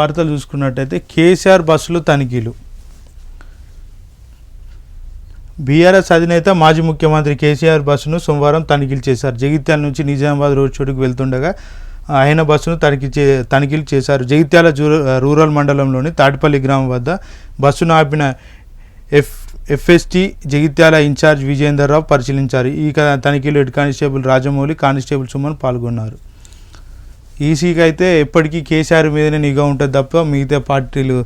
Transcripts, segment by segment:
వార్తలు చూసుకున్నట్టయితే కేసీఆర్ బస్సులు తనిఖీలు. బీఆర్ఎస్ అధినేత మాజీ ముఖ్యమంత్రి కేసీఆర్ బస్సును సోమవారం తనిఖీలు చేశారు. జగిత్యాల నుంచి నిజామాబాద్ రోడ్ చోటుకు వెళ్తుండగా ఆయన బస్సును తనిఖీ చే తనిఖీలు చేశారు. జగిత్యాల జూ- రూరల్ మండలంలోని తాటిపల్లి గ్రామం వద్ద బస్సును ఆపిన F FST Jagtial incharge Vijender Rao పరిశీలించారు. ఈ క- తనిఖీలో head constable Rajamouli constable Suman పాల్గొన్నారు. ఈసీకి అయితే ఎప్పటికీ కేసీఆర్ మీదనే నిఘా ఉంటుంది తప్ప మిగతా పార్టీలు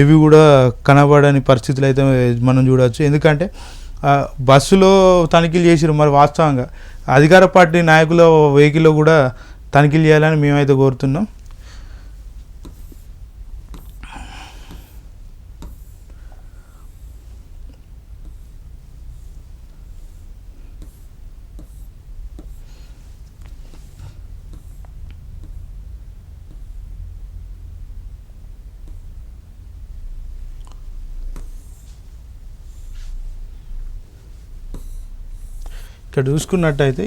ఏవి కూడా కనబడని పరిస్థితులు అయితే మనం చూడవచ్చు ఎందుకంటే బస్సులో తనిఖీలు చేసిరు మరి వాస్తవంగా. అధికార పార్టీ నాయకుల వెహికల్లో కూడా తనిఖీలు చేయాలని మేమైతే కోరుతున్నాం. ఇక్కడ చూసుకున్నట్టయితే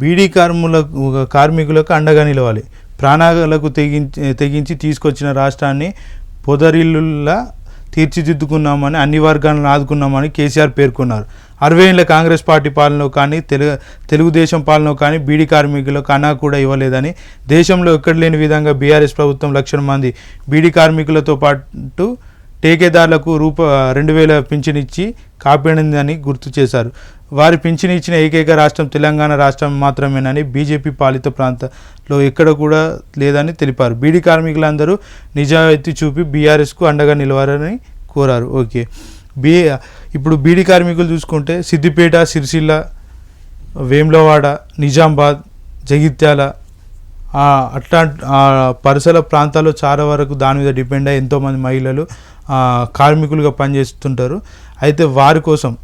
బీడీ కార్ములకు కార్మికులకు అండగా నిలవాలి. ప్రాణాలకు తెగించి తెగించి తీసుకొచ్చిన రాష్ట్రాన్ని పొదరిల్లులా తీర్చిదిద్దుకున్నామని అన్ని వర్గాలను ఆదుకున్నామని కేసీఆర్ పేర్కొన్నారు. అరవై ఏళ్ళ కాంగ్రెస్ పార్టీ పాలనలో కానీ తెలుగు తెలుగుదేశం పాలనలో కానీ బీడీ కార్మికులకు అన్నా కూడా ఇవ్వలేదని దేశంలో ఎక్కడ లేని విధంగా బీఆర్ఎస్ ప్రభుత్వం లక్షల మంది బీడీ కార్మికులతో పాటు టేకేదారులకు రూప రెండు వేల పింఛన్ ఇచ్చి కాపాడిందని గుర్తు చేశారు. వారి పింఛన్ ఇచ్చిన ఏకైక రాష్ట్రం తెలంగాణ రాష్ట్రం మాత్రమేనని బీజేపీ పాలిత ప్రాంతంలో ఎక్కడ కూడా లేదని తెలిపారు. బీడీ కార్మికులందరూ నిజాయితీ చూపి బీఆర్ఎస్కు అండగా నిలవారని కోరారు. ఓకే. బీ ఇప్పుడు బీడీ కార్మికులు చూసుకుంటే సిద్దిపేట సిరిసిల్ల వేములవాడ నిజామాబాద్ జగిత్యాల అట్లా పరిసర ప్రాంతాల్లో చాలా వరకు దాని మీద డిపెండ్ అయ్యి ఎంతోమంది మహిళలు కార్మికులుగా పనిచేస్తుంటారు. అయితే వారి కోసం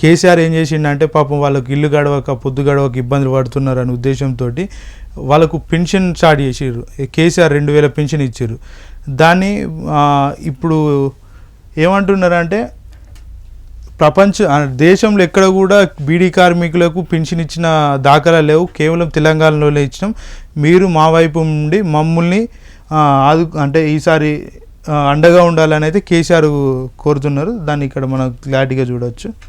కేసీఆర్ ఏం చేసిండంటే పాపం వాళ్ళకు ఇల్లు గడవక పొద్దు గడవక ఇబ్బందులు పడుతున్నారు అనే ఉద్దేశంతో వాళ్ళకు పెన్షన్ స్టార్ట్ చేసిర్రు. కేసీఆర్ రెండు వేల పెన్షన్ ఇచ్చారు దాన్ని ఇప్పుడు ఏమంటున్నారంటే ప్రపంచ దేశంలో ఎక్కడ కూడా బీడీ కార్మికులకు పెన్షన్ ఇచ్చిన దాఖలా లేవు. కేవలం తెలంగాణలోనే ఇచ్చినాం. మీరు మా వైపు నుండి మమ్మల్ని ఆదు అంటే ఈసారి అండగా ఉండాలని అయితే కేసీఆర్ కోరుతున్నారు. దాన్ని ఇక్కడ మనం క్లారిటీగా చూడవచ్చు